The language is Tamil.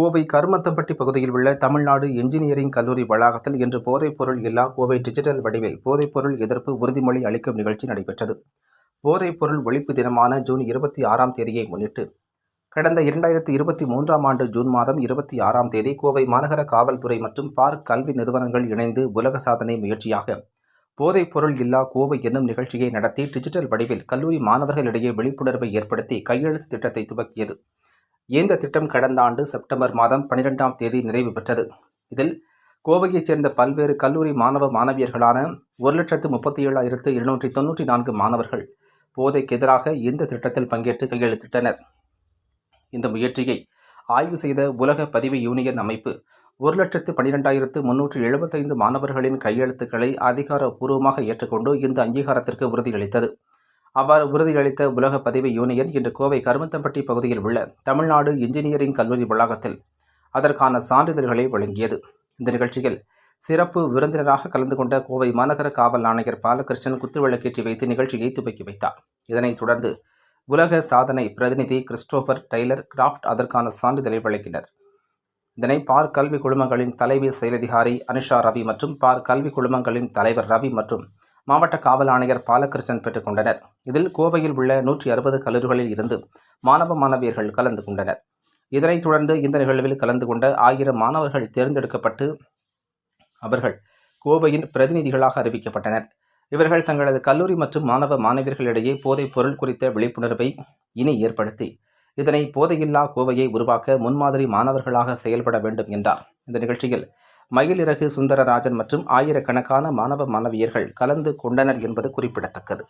கோவை கருமத்தம்பட்டி பகுதியில் உள்ள தமிழ்நாடு என்ஜினியரிங் கல்லூரி வளாகத்தில் இன்று போதைப்பொருள் இல்லா கோவை டிஜிட்டல் வடிவில் போதைப்பொருள் எதிர்ப்பு உறுதிமொழி அளிக்கும் நிகழ்ச்சி நடைபெற்றது. போதைப்பொருள் ஒழிப்பு தினமான ஜூன் இருபத்தி ஆறாம் தேதியை முன்னிட்டு கடந்த இரண்டாயிரத்தி இருபத்தி மூன்றாம் ஆண்டு ஜூன் மாதம் இருபத்தி ஆறாம் தேதி கோவை மாநகர காவல்துறை மற்றும் பார்க் கல்வி நிறுவனங்கள் இணைந்து உலக சாதனை முயற்சியாக போதைப்பொருள் இல்லா கோவை என்னும் நிகழ்ச்சியை நடத்தி டிஜிட்டல் வடிவில் கல்லூரி மாணவர்களிடையே விழிப்புணர்வை ஏற்படுத்தி கையெழுத்து திட்டத்தை துவக்கியது. இந்த திட்டம் கடந்த ஆண்டு செப்டம்பர் மாதம் பன்னிரெண்டாம் தேதி நிறைவு பெற்றது. இதில் கோவையைச் சேர்ந்த பல்வேறு கல்லூரி மாணவ மாணவியர்களான ஒரு லட்சத்து முப்பத்தி ஏழாயிரத்து இருநூற்றி தொன்னூற்றி நான்கு மாணவர்கள் போதைக்கு எதிராக இந்த திட்டத்தில் பங்கேற்று கையெழுத்திட்டனர். இந்த முயற்சியை ஆய்வு செய்த உலக பதிவு யூனியன் அமைப்பு ஒரு லட்சத்து பனிரெண்டாயிரத்து முன்னூற்று எழுபத்தைந்து மாணவர்களின் கையெழுத்துக்களை அதிகாரப்பூர்வமாக ஏற்றுக்கொண்டு இந்த அங்கீகாரத்திற்கு உறுதியளித்தது. அவ்வாறு உறுதியளித்த உலக பதிவு யூனியன் இன்று கோவை கருமத்தம்பட்டி பகுதியில் உள்ள தமிழ்நாடு இன்ஜினியரிங் கல்லூரி வளாகத்தில் அதற்கான சான்றிதழ்களை வழங்கியது. இந்த நிகழ்ச்சியில் சிறப்பு விருந்தினராக கலந்து கொண்ட கோவை மாநகர காவல் ஆணையர் பாலகிருஷ்ணன் குத்துவிளக்கேற்றி வைத்து நிகழ்ச்சியை துவக்கி வைத்தார். இதனைத் தொடர்ந்து உலக சாதனை பிரதிநிதி கிறிஸ்டோபர் டெய்லர் கிராஃப்ட் அதற்கான சான்றிதழை வழங்கினர். இதனை பார் கல்வி குழுமங்களின் தலைமை செயலதிகாரி அனுஷா ரவி மற்றும் பார் கல்வி குழுமங்களின் தலைவர் ரவி மற்றும் மாவட்ட காவல் ஆணையர் பாலகிருஷ்ணன் பெற்றுக்கொண்டனர் இதில் கோவையில் உள்ள நூற்றி அறுபது கல்லூரிகளில் இருந்து மாணவ மாணவியர்கள் கலந்து கொண்டனர். இதனைத் தொடர்ந்து இந்த நிகழ்வில் கலந்து கொண்ட ஆயிரம் மாணவர்கள் தேர்ந்தெடுக்கப்பட்டு அவர்கள் கோவையின் பிரதிநிதிகளாக அறிவிக்கப்பட்டனர். இவர்கள் தங்களது கல்லூரி மற்றும் மாணவ மாணவியர்களிடையே போதைப் பொருள் குறித்த விழிப்புணர்வை இனி ஏற்படுத்தி இதனை போதையில்லா கோவையை உருவாக்க முன்மாதிரி மாணவர்களாக செயல்பட வேண்டும் என்றார். இந்த நிகழ்ச்சியில் மயிலிறகு சுந்தரராஜன் மற்றும் ஆயிரக்கணக்கான மாணவ மாணவியர்கள் கலந்து கொண்டனர் என்பது குறிப்பிடத்தக்கது.